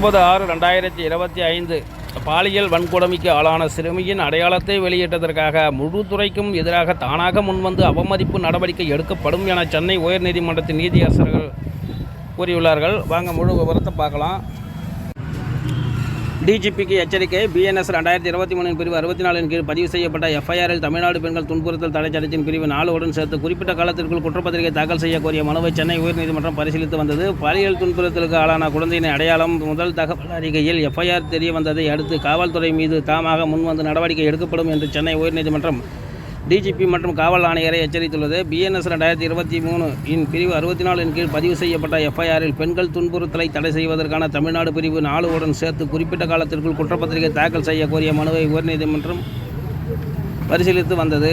ஒன்பது ஆறு ரெண்டாயிரத்தி இருபத்தி ஐந்து பாலியல் வன்கொடுமைக்கு ஆளான சிறுமியின் அடையாளத்தை வெளியிட்டதற்காக முழு துறைக்கும் எதிராக தானாக முன்வந்து அவமதிப்பு நடவடிக்கை எடுக்கப்படும் என சென்னை உயர்நீதிமன்றத்தின் நீதியரசர்கள் கூறியுள்ளார்கள். வாங்க முழு விவரத்தை பார்க்கலாம். டிஜிபிக்கு எச்சரிக்கை. பிஎன்எஸ் ரெண்டாயிரத்தி இருபத்தி மூணின் பிரிவு அறுபத்தி நாலின் கீழ் பதிவு செய்யப்பட்ட எஃப்ஐஆரில் தமிழ்நாடு பெண்கள் துன்புறுத்தல் தடை சட்டத்தின் பிரிவு நாலுடன் சேர்த்து குறிப்பிட்ட காலத்திற்குள் குற்றப்பத்திரிகை தாக்கல் செய்ய கோரிய மனுவை சென்னை உயர்நீதிமன்றம் பரிசீலித்து வந்தது. பாலியல் துன்புறுத்தலுக்கு ஆளான குழந்தையின் அடையாளம் முதல் தகவல் அறிக்கையில் எஃப்ஐஆர் தெரிய வந்ததை அடுத்து காவல்துறை மீது தாமாக முன்வந்து நடவடிக்கை எடுக்கப்படும் என்று சென்னை உயர்நீதிமன்றம் டிஜிபி மற்றும் காவல் ஆணையரை எச்சரித்துள்ளது. பிஎன்எஸ் ரெண்டாயிரத்தி இருபத்தி மூணு இன் பிரிவு அறுபத்தி நாலின் கீழ் பதிவு செய்யப்பட்ட எஃப்ஐஆரில் பெண்கள் துன்புறுத்தலை தடை செய்வதற்கான தமிழ்நாடு பிரிவு நாலுவுடன் சேர்த்து குறிப்பிட்ட காலத்திற்குள் குற்றப்பத்திரிகை தாக்கல் செய்ய கோரிய மனுவை உயர்நீதிமன்றம் பரிசீலித்து வந்தது.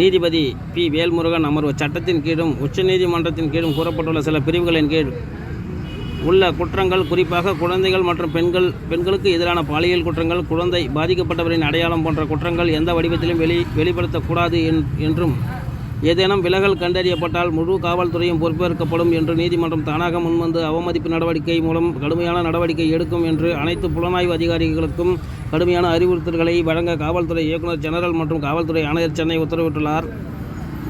நீதிபதி பி வேல்முருகன் அமர்வு சட்டத்தின் கீழும் உச்சநீதிமன்றத்தின் கீழும் கூறப்பட்டுள்ள சில பிரிவுகளின் கீழ் உள்ள குற்றங்கள் குறிப்பாக குழந்தைகள் மற்றும் பெண்கள் பெண்களுக்கு எதிரான பாலியல் குற்றங்கள் குழந்தை பாதிக்கப்பட்டவரின் அடையாளம் போன்ற குற்றங்கள் எந்த வடிவத்திலும் வெளி வெளிப்படுத்தக்கூடாது என்- என்றும் ஏதேனும் விலகல் கண்டறியப்பட்டால் முழு காவல்துறையும் பொறுப்பேற்கப்படும் என்று நீதிமன்றம் தானாக முன்வந்து அவமதிப்பு நடவடிக்கை மூலம் கடுமையான நடவடிக்கை எடுக்கும் என்று அனைத்து புலனாய்வு அதிகாரிகளுக்கும் கடுமையான அறிவுறுத்தல்களை வழங்க காவல்துறை இயக்குநர் ஜெனரல் மற்றும் காவல்துறை ஆணையர் சென்னை உத்தரவிட்டுள்ளார்.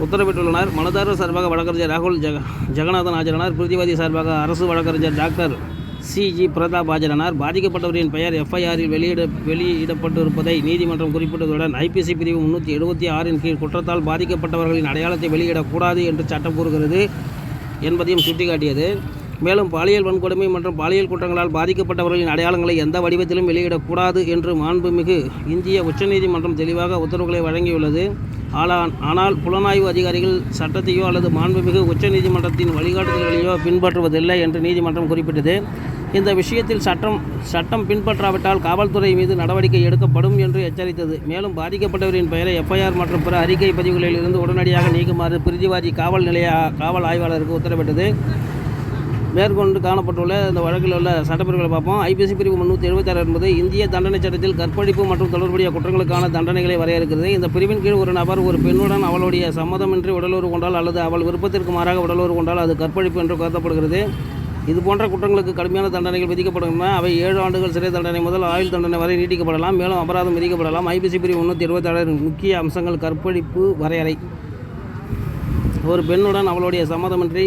உத்தரவிட்டுள்ளனர். மனுதாரர் சார்பாக வழக்கறிஞர் ராகுல் ஜெக ஜெகநாதன் ஆஜரானார். பிரதிவாதி சார்பாக அரசு வழக்கறிஞர் டாக்டர் சி ஜி பிரதாப் ஆஜரானார். பாதிக்கப்பட்டவரின் பெயர் எஃப்ஐஆரில் வெளியிட வெளியிடப்பட்டிருப்பதை நீதிமன்றம் குறிப்பிட்டதுடன் ஐபிசி பிரிவு முன்னூற்றி எழுபத்தி ஆறின் கீழ் குற்றத்தால் பாதிக்கப்பட்டவர்களின் அடையாளத்தை வெளியிடக்கூடாது என்று சட்டம் கூறுகிறது என்பதையும் சுட்டிக்காட்டியது. மேலும் பாலியல் வன்கொடுமை மற்றும் பாலியல் குற்றங்களால் பாதிக்கப்பட்டவர்களின் அடையாளங்களை எந்த வடிவத்திலும் வெளியிடக்கூடாது என்று மாண்புமிகு இந்திய உச்சநீதிமன்றம் தெளிவாக உத்தரவுகளை வழங்கியுள்ளது. ஆனால் ஆனால் புலனாய்வு அதிகாரிகள் சட்டத்தையோ அல்லது மாண்புமிகு உச்சநீதிமன்றத்தின் வழிகாட்டுதல்களையோ பின்பற்றுவதில்லை என்று நீதிமன்றம் குறிப்பிட்டது. இந்த விஷயத்தில் சட்டம் சட்டம் பின்பற்றாவிட்டால் காவல்துறை மீது நடவடிக்கை எடுக்கப்படும் என்று எச்சரித்தது. மேலும் பாதிக்கப்பட்டவரின் பெயரை எஃப்ஐஆர் மற்றும் பிற அறிக்கை பதிவுகளில் இருந்து உடனடியாக நீக்குமாறு பிரிதிவாதி காவல் நிலைய காவல் ஆய்வாளருக்கு உத்தரவிட்டது. மேற்கொண்டு காணப்பட்டுள்ள இந்த வழக்கில் உள்ள சட்டப்பிரிவுகளை பார்ப்போம். ஐபிசி பிரிவு முன்னூற்றி எழுபத்தாறு என்பது இந்திய தண்டனை சட்டத்தில் கற்பழிப்பு மற்றும் தொடர்புடைய குற்றங்களுக்கான தண்டனைகளை வரையறுக்கிறது. இந்த பிரிவின் கீழ் ஒரு நபர் ஒரு பெண்ணுடன் அவளுடைய சம்மதமின்றி உடலுறவு கொண்டால் அல்லது அவள் விருப்பத்திற்கு மாறாக உடலுறவு கொண்டால் அது கற்பழிப்பு என்று கருதப்படுகிறது. இது போன்ற குற்றங்களுக்கு கடுமையான தண்டனைகள் விதிக்கப்படுகின்றன அவை ஏழு ஆண்டுகள் சிறை தண்டனை முதல் ஆயுள் தண்டனை வரை நீட்டிக்கப்படலாம். மேலும் அபராதம் விதிக்கப்படலாம். ஐபிசி பிரிவு முன்னூற்றி எழுபத்தாறு முக்கிய அம்சங்கள் கற்பழிப்பு வரையறை. ஒரு பெண்ணுடன் அவளுடைய சம்மதமின்றி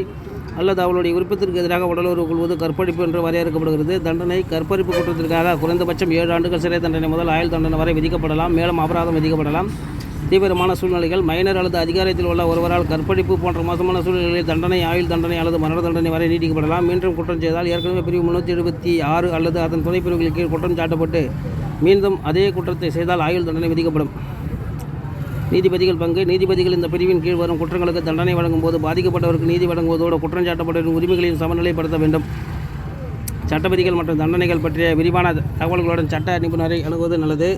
அல்லது அவளுடைய விருப்பத்திற்கு எதிராக உடலுறவு கொள்வது கற்பழிப்பு என்று வரையறுக்கப்படுகிறது. தண்டனை கற்பழிப்பு குற்றத்திற்காக குறைந்தபட்சம் ஏழு ஆண்டுகள் சிறை தண்டனை முதல் ஆயுள் தண்டனை வரை விதிக்கப்படலாம். மேலும் அபராதம் விதிக்கப்படலாம். தீவிரமான சூழ்நிலைகள் மைனர் அல்லது அதிகாரத்தில் உள்ள ஒருவரால் கற்பழிப்பு போன்ற மோசமான சூழ்நிலைகளில் தண்டனை ஆயுள் தண்டனை அல்லது மரண தண்டனை வரை நீட்டிக்கப்படலாம். மீண்டும் குற்றம் செய்தால் ஏற்கனவே பிரிவு முன்னூற்றி எழுபத்தி ஆறு அல்லது அதன் துணைப்பிரிவுகளுக்கு கீழ் குற்றம் சாட்டப்பட்டு மீண்டும் அதே குற்றத்தை செய்தால் ஆயுள் தண்டனை விதிக்கப்படும். நீதிபதிகள் பங்கு நீதிபதிகள் இந்த பிரிவின் கீழ் வரும் குற்றங்களுக்கு தண்டனை வழங்கும் போது பாதிக்கப்பட்டவருக்கு நீதி வழங்குவதோடு குற்றம் சாட்டப்பட்டவரின் உரிமைகளையும் சமநிலைப்படுத்த வேண்டும். சட்டவிதிகள் மற்றும் தண்டனைகள் பற்றிய விரிவான தகவல்களுடன் சட்ட நிபுணரை அணுகுவது நல்லது.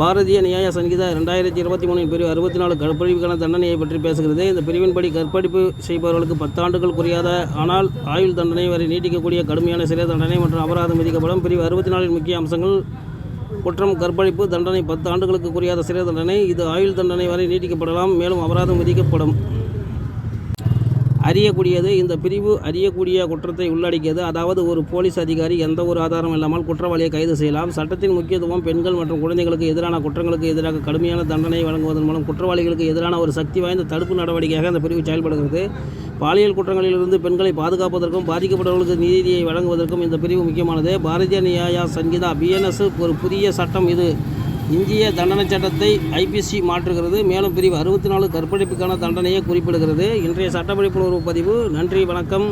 பாரதிய நியாய சங்கீதா ரெண்டாயிரத்தி இருபத்தி மூணின் பிரிவு அறுபத்தி நாலு கற்பழிவுக்கான தண்டனையை பற்றி பேசுகிறது. இந்த பிரிவின்படி கற்பழிப்பு செய்பவர்களுக்கு பத்தாண்டுகள் குறையாத ஆனால் ஆயுள் தண்டனை வரை நீட்டிக்கக்கூடிய கடுமையான சிறை தண்டனை மற்றும் அபராதம் விதிக்கப்படும். பிரிவு அறுபத்தி நாலின் முக்கிய அம்சங்கள் குற்றம் கற்பழிப்பு தண்டனை பத்து ஆண்டுகளுக்கு குறையாத சிறை தண்டனை. இது ஆயுள் தண்டனை வரை நீட்டிக்கப்படலாம். மேலும் அபராதம் விதிக்கப்படும். அறியக்கூடியது இந்த பிரிவு அறியக்கூடிய குற்றத்தை உள்ளடக்கியது. அதாவது ஒரு போலீஸ் அதிகாரி எந்த ஒரு ஆதாரம் இல்லாமல் குற்றவாளியை கைது செய்யலாம். சட்டத்தின் முக்கியத்துவம் பெண்கள் மற்றும் குழந்தைகளுக்கு எதிரான குற்றங்களுக்கு எதிராக கடுமையான தண்டனை வழங்குவதன் மூலம் குற்றவாளிகளுக்கு எதிரான ஒரு சக்தி வாய்ந்த தடுப்பு நடவடிக்கையாக இந்த பிரிவு செயல்படுகிறது. பாலியல் குற்றங்களிலிருந்து பெண்களை பாதுகாப்பதற்கும் பாதிக்கப்பட்டவர்களுக்கு நீதியை வழங்குவதற்கும் இந்த பிரிவு முக்கியமானது. பாரதிய நியாயா சங்கீதா பிஎன்எஸ் ஒரு புதிய சட்டம் இது. இந்திய தண்டனை சட்டத்தை ஐபிசி மாற்றுகிறது. மேலும் பிரிவு அறுபத்தி நாலு கற்பழிப்புக்கான தண்டனையை குறிப்பிடுகிறது. இன்றைய சட்ட விழிப்புணர்வு பதிவு. நன்றி வணக்கம்.